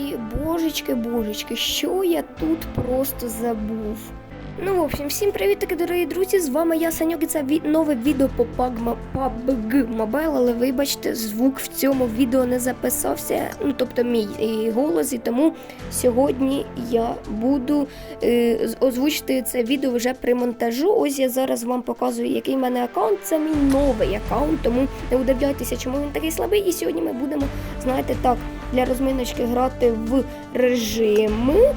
І божечки, божечки, що я тут просто забув. Ну, в общем, всім привіт, таки, дорогі друзі. З вами я Саньок і це ві- нове відео по PUBG Mobile, але вибачте, звук в цьому відео не записався. Ну, тобто мій е, голос, і тому сьогодні я буду е, озвучити це відео вже при монтажу. Ось я зараз вам показую, який в мене аккаунт. Це мій новий аккаунт, тому не удивляйтеся, чому він такий слабий. І сьогодні ми будемо, знаєте, так, для розминочки грати в режими.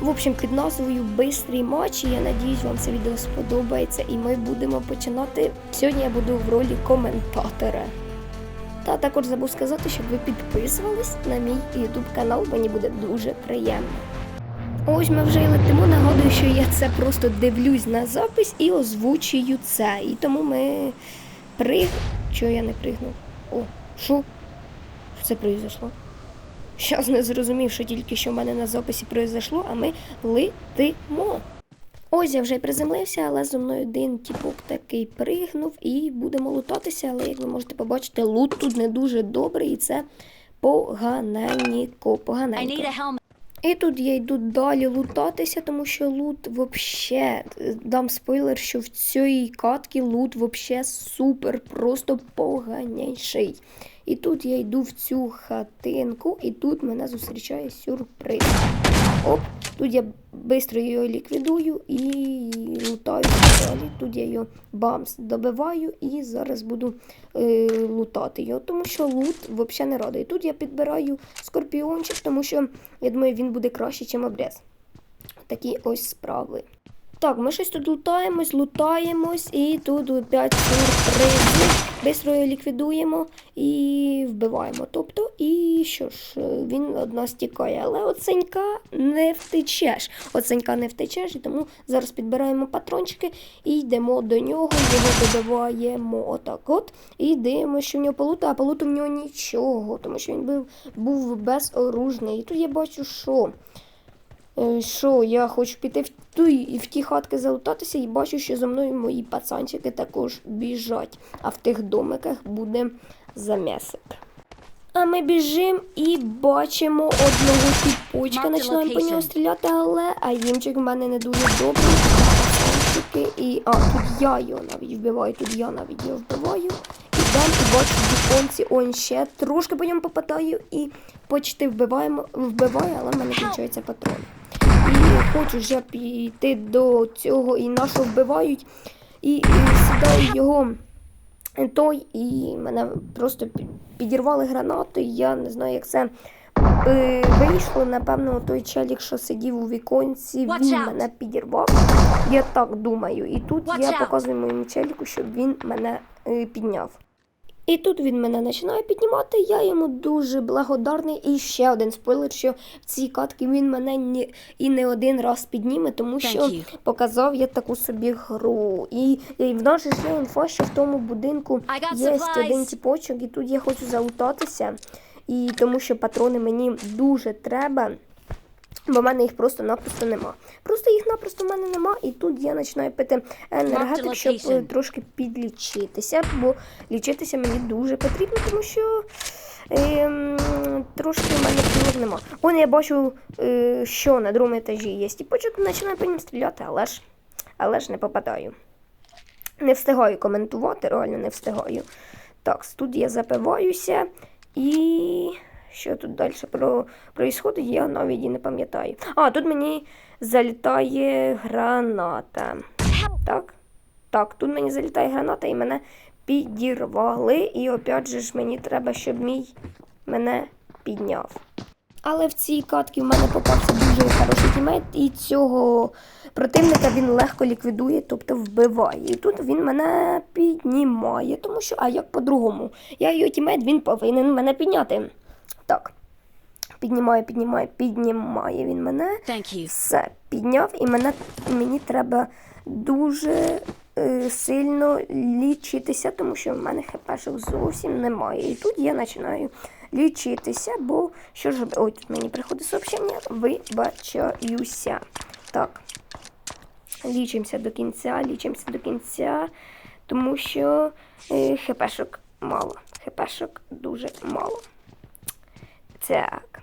В общем, під назвою Бистрий матч. Я надіюсь, вам це відео сподобається. І ми будемо починати. Сьогодні я буду в ролі коментатора. Та також забув сказати, щоб ви підписувались на мій YouTube канал, мені буде дуже приємно. Ось ми вже й летимо. Нагадую, що я це просто дивлюсь на запис і озвучую це. І тому ми приг. Чого я не пригнув? О, що? Це произошло? Щас не зрозумів, що тільки що в мене на записі произошло, а ми летимо. Ось я вже й приземлився, але зо мною один тіпок такий пригнув і будемо лутатися. Але як ви можете побачити, лут тут не дуже добрий, і це поганенько, поганенько. І тут я йду далі лутатися, тому що лут вообще дам спойлер, що в цій катці лут вообще супер, просто поганіший. І тут я йду в цю хатинку, і тут мене зустрічає сюрприз. Оп, тут я швидко його ліквідую і лутаю далі. Тут я його бамс добиваю і зараз буду е, лутати його, тому що лут взагалі не радий. Тут я підбираю скорпіончик, тому що я думаю, він буде краще, ніж обрез. Такі ось справи. Так, ми щось тут лутаємось, лутаємось, і тут опять сюрпризи. Бистро ліквідуємо і вбиваємо. Тобто, і що ж, е, він од нас тікає. Але оценька не втечеш. Оценька не втечеш, і тому зараз підбираємо патрончики і йдемо до нього, його добиваємо отак от. І дивимося, що в нього полута, а полуту в нього нічого, тому що він був, був безоружний. І тут я бачу, що. Е, Що я хочу піти в ті, в ті хатки залутатися і бачу, що за мною мої пацанчики також біжать, а в тих домиках буде замесик. А ми біжимо і бачимо одного тіпочка, починаємо по нього стріляти, але аїмчик в мене не дуже добрий. Пацанчики, і а, тут я його навіть вбиваю, тут я навіть його вбиваю. Ідем і бачу в віконці, он ще трошки по ньому попадаю і почти вбиваємо, вбиваю, але в мене кінчаються патрони. І хочу вже піти до цього і нашого вбивають, і, і сідаю його той, і мене просто підірвали гранати. Я не знаю, як це е, вийшло. Напевно, той челік, що сидів у віконці, він мене підірвав. Я так думаю. І тут я показую моєму челіку, щоб він мене е, підняв. І тут він мене починає піднімати, я йому дуже благодарний. І ще один спойлер, що в цій катці він мене ні, і не один раз підніме, тому що показав я таку собі гру. І, і в нас є інфа, що в тому будинку є supplies. один тіпочок, і тут я хочу залутатися. І тому що патрони мені дуже треба. Бо в мене їх просто-напросто нема. Просто їх напросто в мене нема, і тут я починаю пити енергетик, щоб е, трошки підлічитися, бо лічитися мені дуже потрібно, тому що ем, трошки в мене сил нема. Вон я бачу, е, що на другому етажі є стіпочок, починаю по ним стріляти, але ж, але ж не попадаю. Не встигаю коментувати, реально не встигаю. Так, тут я запиваюся і. Що тут далі про происходить, я навіть і не пам'ятаю. А, тут мені залітає граната. Так? Так, тут мені залітає граната і мене підірвали. І опять же ж мені треба, щоб мій мене підняв. Але в цій катці в мене попався дуже хороший тімейт, і цього противника він легко ліквідує, тобто вбиває. І тут він мене піднімає, тому що, а як по-другому? Я його тімейт, він повинен мене підняти. Так. Піднімає, піднімає, піднімає він мене. Thank you. Все, підняв, і мене, мені треба дуже е, сильно лічитися, тому що в мене хпшок зовсім немає. І тут я починаю лічитися, бо що ж? Ой, тут мені приходить сообщення, вибачаюся. Так. Лічимося до кінця, лічимося до кінця, тому що е, хпшок мало. Хпшок дуже мало. Так.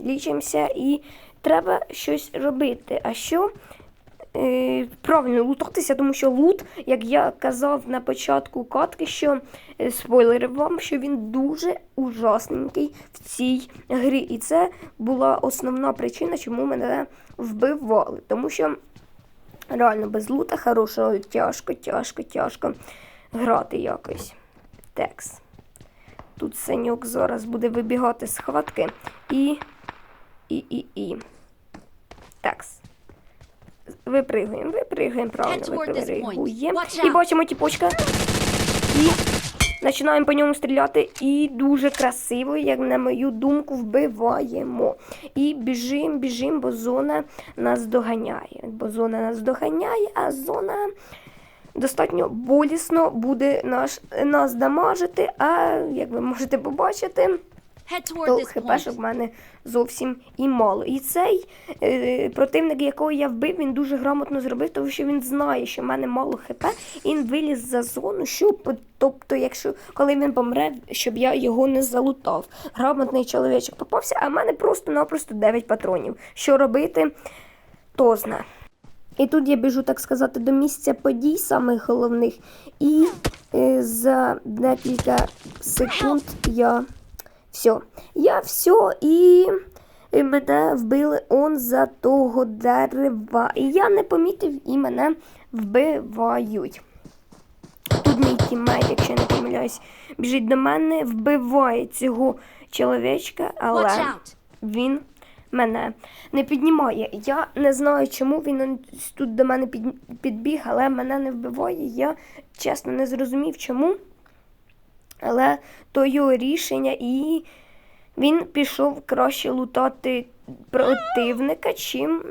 лічимося і треба щось робити. А що? Е, правильно лутатися, тому що лут, як я казав на початку катки, що е, спойлери вам, що він дуже ужасненький в цій грі. І це була основна причина, чому мене вбивали. Тому що реально без лута хорошого тяжко, тяжко, тяжко грати якось. Текс. Тут синьок зараз буде вибігати з хватки. І. І, і, і. Текс. Випригуємо, випригуємо, правильно, випригуємо. І бачимо тіпочка. І починаємо по ньому стріляти. І дуже красиво, як на мою думку, вбиваємо. І біжимо, біжимо, бо зона нас доганяє. Бо зона нас доганяє, а зона достатньо болісно буде наш, нас дамажити. А як ви можете побачити, то хпшок в мене зовсім і мало. І цей е, противник, якого я вбив, він дуже грамотно зробив, тому що він знає, що в мене мало хп, і він виліз за зону, щоб, тобто, якщо коли він помре, щоб я його не залутав. Грамотний чоловічок попався, а в мене просто-напросто 9 патронів. Що робити, то зна. І тут я біжу, так сказати, до місця подій, самих головних, і е, за декілька секунд я все. Я все і і мене вбили он за того дерева. І я не помітив, і мене вбивають. Тут мій тіммейт, якщо я не помиляюсь, біжить до мене, вбиває цього чоловічка, але він мене не піднімає. Я не знаю, чому він тут до мене підбіг, але мене не вбиває. Я чесно не зрозумів, чому. Але то його рішення, і він пішов краще лутати противника, чим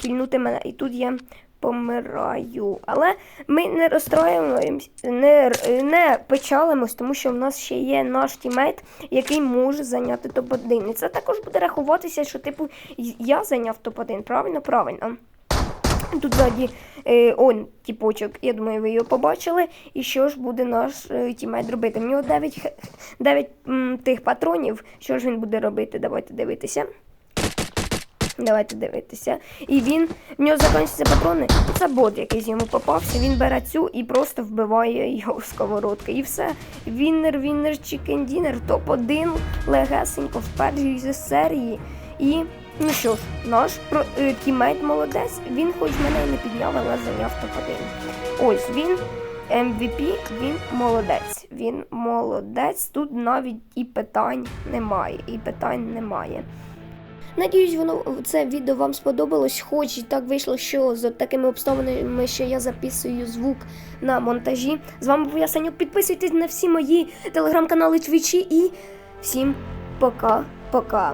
хильнути мене. І тут я помираю. Але ми не розстроюємось, не, не печалимось, тому що в нас ще є наш тімейт, який може зайняти топ-1. І це також буде рахуватися, що типу я зайняв топ-1. Правильно? Правильно. Тут ззаді е, он тіпочок, я думаю, ви його побачили. І що ж буде наш е, тімейт робити? В нього 9, 9 м, тих патронів. Що ж він буде робити? Давайте дивитися. Давайте дивитися. І він, в нього закінчуються патрони. Це бот якийсь йому попався. Він бере цю і просто вбиває його в сковородки. І все. Віннер, віннер, чікен дінер, топ-1 легесенько в першій же серії. І ну що ж, наш про, е, тімейт молодець. Він хоч мене і не підняв, але зайняв топ-1. Ось він. MVP, він молодець. Він молодець. Тут навіть і питань немає. І питань немає. Надіюсь, воно це відео вам сподобалось, хоч і так вийшло, що з такими обставинами, що я записую звук на монтажі. З вами був я Санюк. Підписуйтесь на всі мої телеграм-канали Твічі і всім пока-пока.